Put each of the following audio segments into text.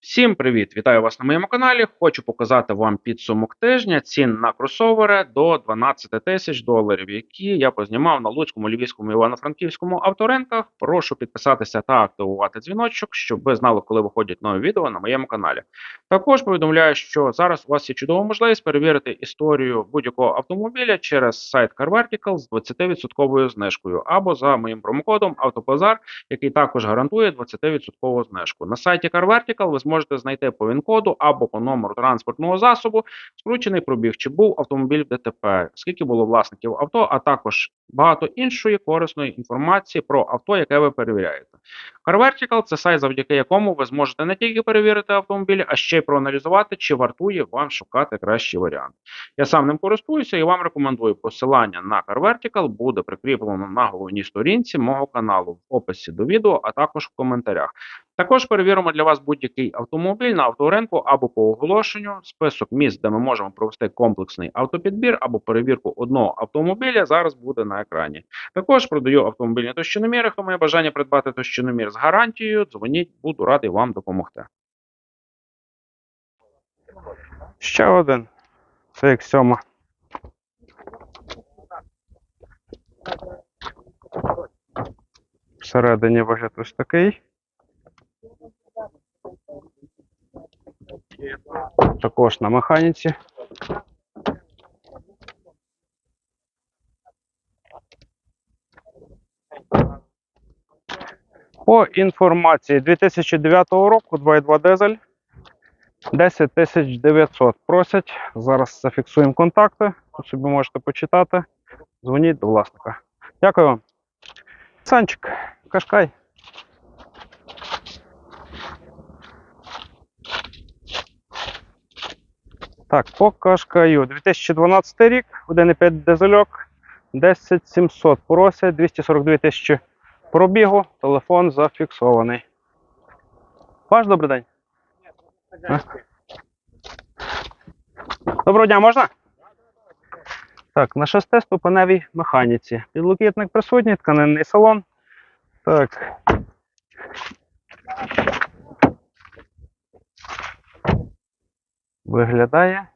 Всім привіт! Вітаю вас на моєму каналі. Хочу показати вам підсумок тижня цін на кросовери до 12 тисяч доларів, які я познімав на Луцькому, Львівському, Івано-Франківському авторинках. Прошу підписатися та активувати дзвіночок, щоб ви знали, коли виходять нові відео на моєму каналі. Також повідомляю, що зараз у вас є чудова можливість перевірити історію будь-якого автомобіля через сайт CarVertical з 20% знижкою або за моїм промокодом Автобазар, який також гарантує 20% знижку. На сайті CarVertical ви зможете знайти по ВІН-коду або по номеру транспортного засобу скручений пробіг, чи був автомобіль в ДТП, скільки було власників авто, а також багато іншої корисної інформації про авто, яке ви перевіряєте. CarVertical – це сайт, завдяки якому ви зможете не тільки перевірити автомобіль, а ще й проаналізувати, чи вартує вам шукати кращий варіант. Я сам ним користуюся і вам рекомендую. Посилання на CarVertical буде прикріплено на головній сторінці мого каналу в описі до відео, а також в коментарях. Також перевіримо для вас будь-який автомобіль на авторинку або по оголошенню, список місць, де ми можемо провести комплексний автопідбір або перевірку одного автомобіля. Зараз буде на екрані. Також продаю автомобільні товщиноміри. Хто має бажання придбати товщиномір з гарантією, дзвоніть, буду радий вам допомогти. Ще один. Це як сьома. Всередині вигляд ось такий. Також на механіці. По інформації 2009 року 2.2 дизель 10 900 просять. Зараз зафіксуємо контакти. Тут собі можете почитати. Дзвоніть до власника. Дякую вам. Санчик, Кашкай. Так, по Кашкаю. 2012 рік, 1,5 дизельок, 10 700 просять, 242 тисячі пробігу, телефон зафіксований. Ваш добрий день. А? Доброго дня, можна? Так, на шестиступеневій механіці. Підлокітник присутній, тканинний салон. Так. Виглядає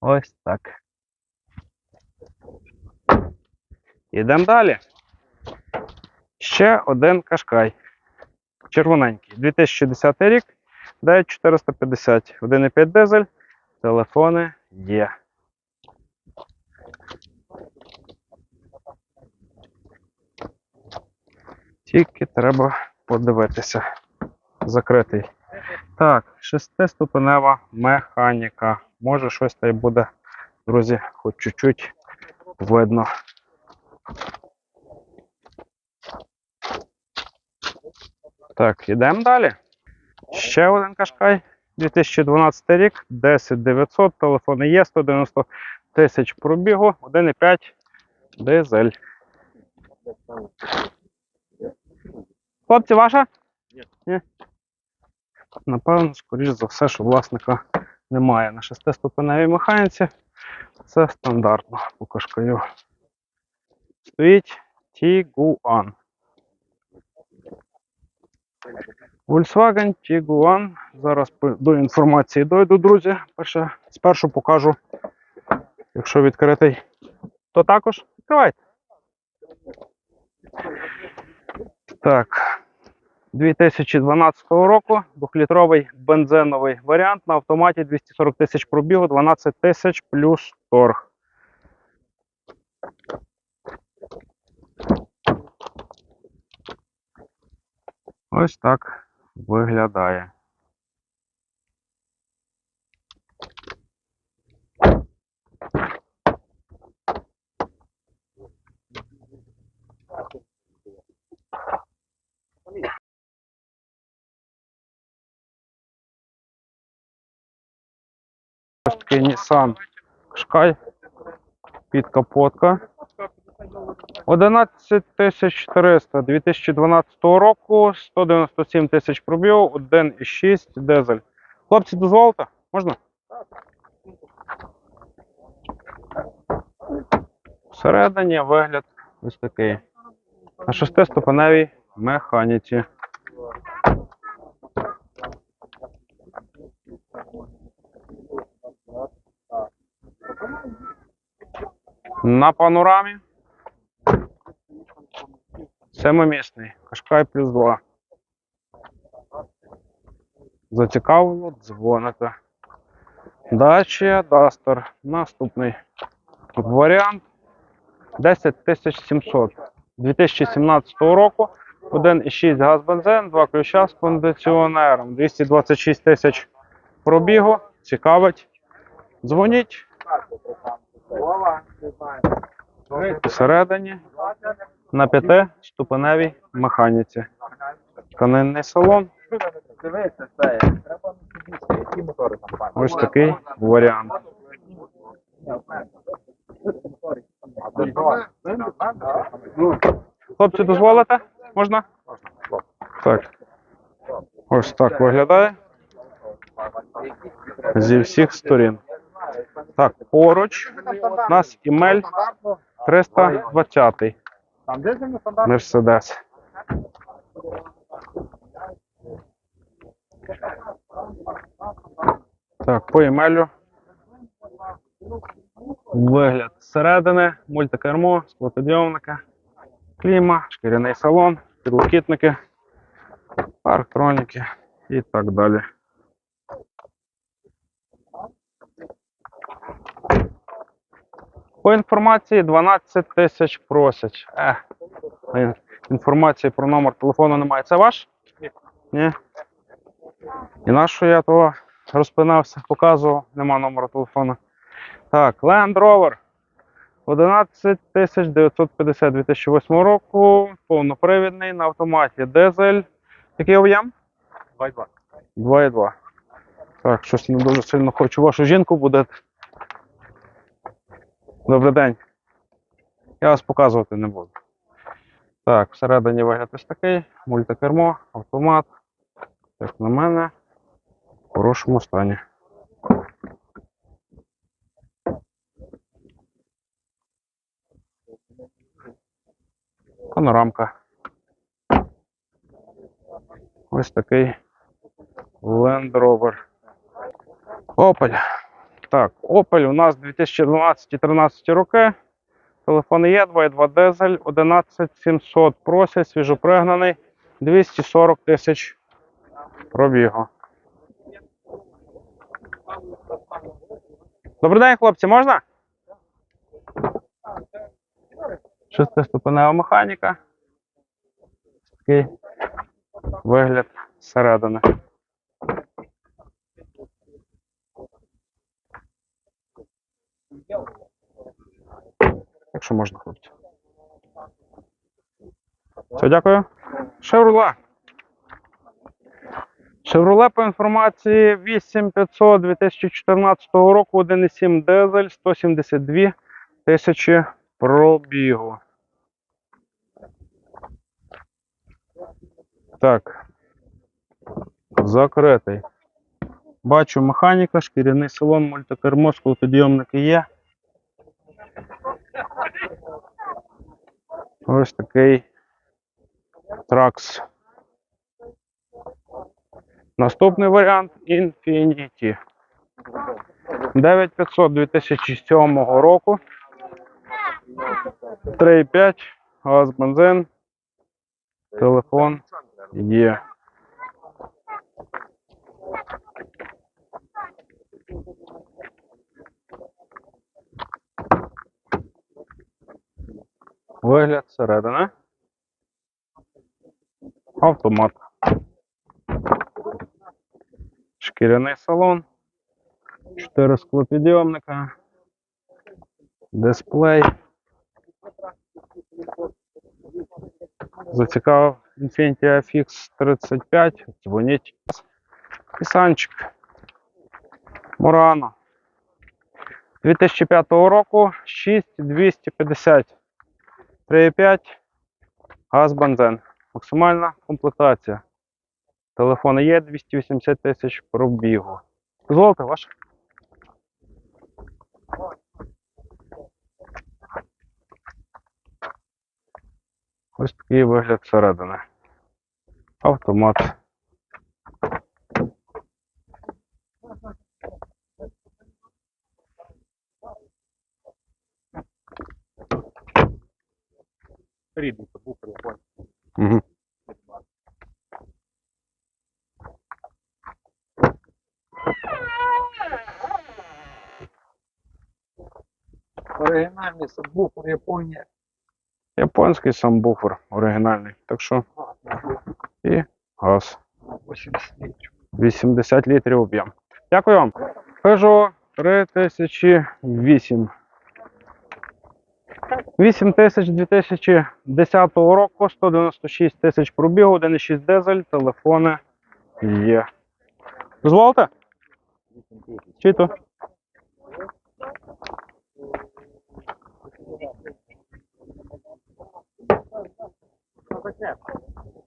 ось так. Ідемо далі. Ще один кашкай. Червоненький. 2010 рік. 9450. 1,5 дизель. Телефони є. Тільки треба подивитися. Закритий. Так, шестиступенева механіка. Може щось та й буде, друзі, хоч чуть-чуть видно. Так, йдемо далі. Ще один кашкай. 2012 рік, 10900, телефони є, 190 тисяч пробігу, 1,5 дизель. Хлопці, ваша? Ні. Напевно, скоріш за все, що власника немає на шестиступеневій механіці. Це стандартно по кашкаю. Стоїть Tiguan. Volkswagen Tiguan. Зараз до інформації дойду, друзі. Перше, спершу покажу, якщо відкритий, то також відкривайте. Так. 2012 року двохлітровий бензиновий варіант на автоматі 240 тисяч пробігу, 12 тисяч плюс торг. Ось так виглядає. Ось такий Nissan Qashqai підкапотка. 11400 2012 року, 197 тисяч пробігу, 1,6 дизель. Хлопці, дозволите? Можна? Всередині вигляд ось такий. На шестиступеневій механіці. На панорамі. Семимісний. Кашкай плюс 2. Зацікавило, дзвоните. Дача Duster. Наступний варіант 10700 2017 року. 1,6 газ бензин, 2 ключа з кондиціонером, 226 тисяч пробігу. Цікавить. Дзвоніть. Посередині на п'ятиступеневій механіці. Тканинний салон. Дивися, це треба які мотори там? Ось такий варіант. Хлопці, дозволите? Можна? Так. Ось так виглядає. Зі всіх сторін. Так, поруч у нас імель 320 Там дизельний стандарт? Мерседес. Так, по емелю. Вигляд зсередини, мультикермо, склопідйомники, кліма, шкіряний салон, підлокітники, парктроніки і так далі. По інформації 12 тисяч просять. Е, інформації про номер телефону немає. Це ваш? Ні. І на що я того розпинався, показував, нема номеру телефону. Так, Land Rover. 11 950 2008 року. Повнопривідний на автоматі. Дизель. Який об'єм? 2,2. 2,2. Так, щось не дуже сильно хочу вашу жінку будити. Добрий день. Я вас показувати не буду. Так, всередині вигляд ось такий, мультикермо, автомат. Як на мене, в хорошому стані. Панорамка. Ось такий Land Rover. Opel. Так, Opel у нас 2012-2013 роки. Телефон є, 2.2 дизель, 11700 просять, свіжопригнаний, 240 тисяч пробігу. Добрий день, хлопці, можна? Шестиступенева механіка. Такий вигляд зсередини. Якщо можна, хлопці. Все, дякую. Шевроле. Шевроле по інформації 8500 2014 року, 1,7 дизель, 172 тисячі пробігу. Так. Закритий. Бачу механіка, шкіряний салон, мультикермо, склопідйомники є. Ось такий тракс. Наступний варіант Infiniti. 9500 2007 року. 3,5, газ, бензин, телефон є. Вигляд зсередини. Автомат. Шкіряний салон. Чотири склопідйомника. Дисплей. Зацікавив Infiniti FX 35. Дзвоніть. Пісанчик. Мурано. 2005 року 6250. 3,5. Газ бензин. Максимальна комплектація. Телефон є 280 тисяч пробігу. Дозвольте ваше. Ось такий вигляд всередини. Автомат. Рідний, це був. Угу. Оригінальний сабвуфер Японія. Японський самбуфер оригінальний. Так що і газ. 80 літрів. 80 літрів об'єм. Дякую вам. Peugeot 3008. 8 тисяч 2010 року, 196 тисяч пробігу, 1,6 дизель, телефони є. Дозволите? Чи то?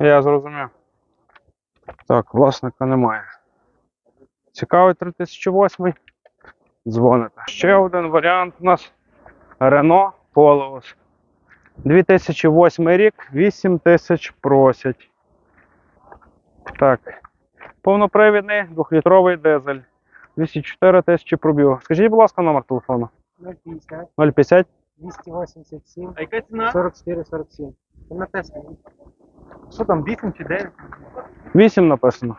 Я зрозумів. Так, власника немає. Цікавий 3008. Дзвоните. Ще один варіант у нас Renault Polos. 2008 рік, 8 тисяч просять. Так. Повнопривідний 2-літровий дизель. 204 тисячі пробігу. Скажіть, будь ласка, номер телефону. 050, 050 287, А яка ціна? 44, 47. Це на Теслі. Що там, 8 чи 9? 8 написано.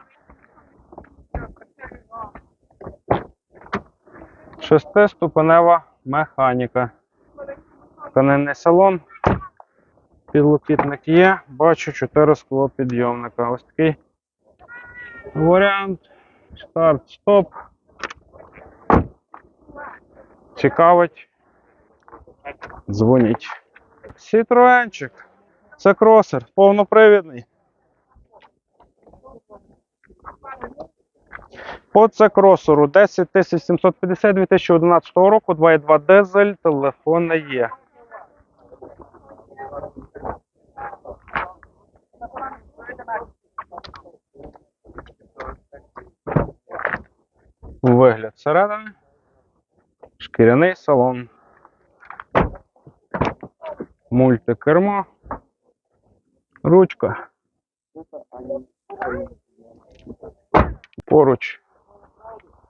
Шестиступенева механіка. Тканинний салон. Підлокітник є. Бачу 4 склопідйомника. Ось такий варіант. Старт, стоп. Цікавить. Дзвоніть. Citroenчик. Це кросер, повнопривідний. По це кросеру 10750 2011 року, 2.2 дизель, телефон не є. Вигляд всередини. Шкіряний салон. Мультикермо. Ручка. Поруч.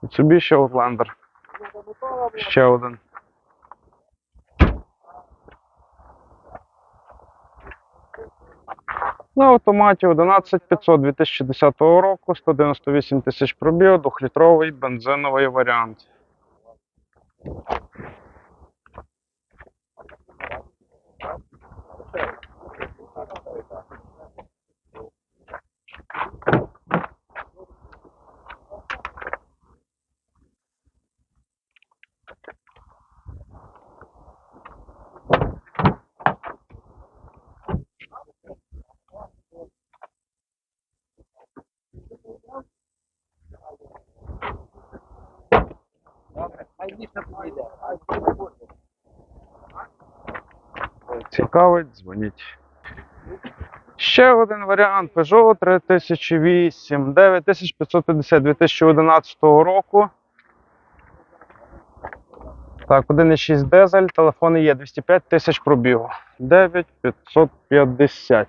Mitsubishi Outlander. Ще один. На автоматі 11500 2010 року, 198 тисяч пробіг, 2-літровий бензиновий варіант. Добре, хай. Цікавить, дзвоніть. Ще один варіант Peugeot 3008, 9550 2011 року. Так, 1,6 дизель, телефони є 205 тисяч пробігу. 9550.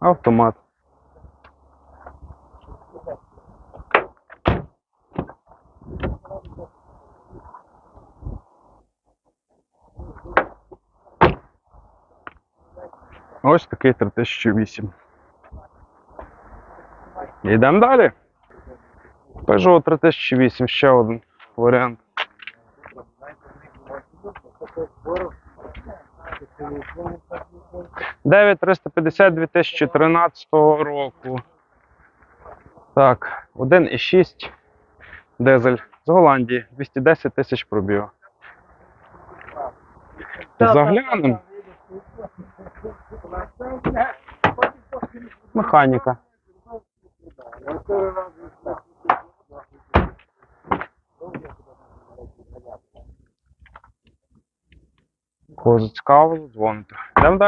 Автомат. Ось такий 3008. Йдемо далі. Peugeot 3008, ще один варіант. Дев'ять 350 2013 року. Так, 1,6 дизель з Голландії, 210 тисяч пробігу. Заглянемо. Механіка. Кого зацікавило, дзвоните. Йдемо далі.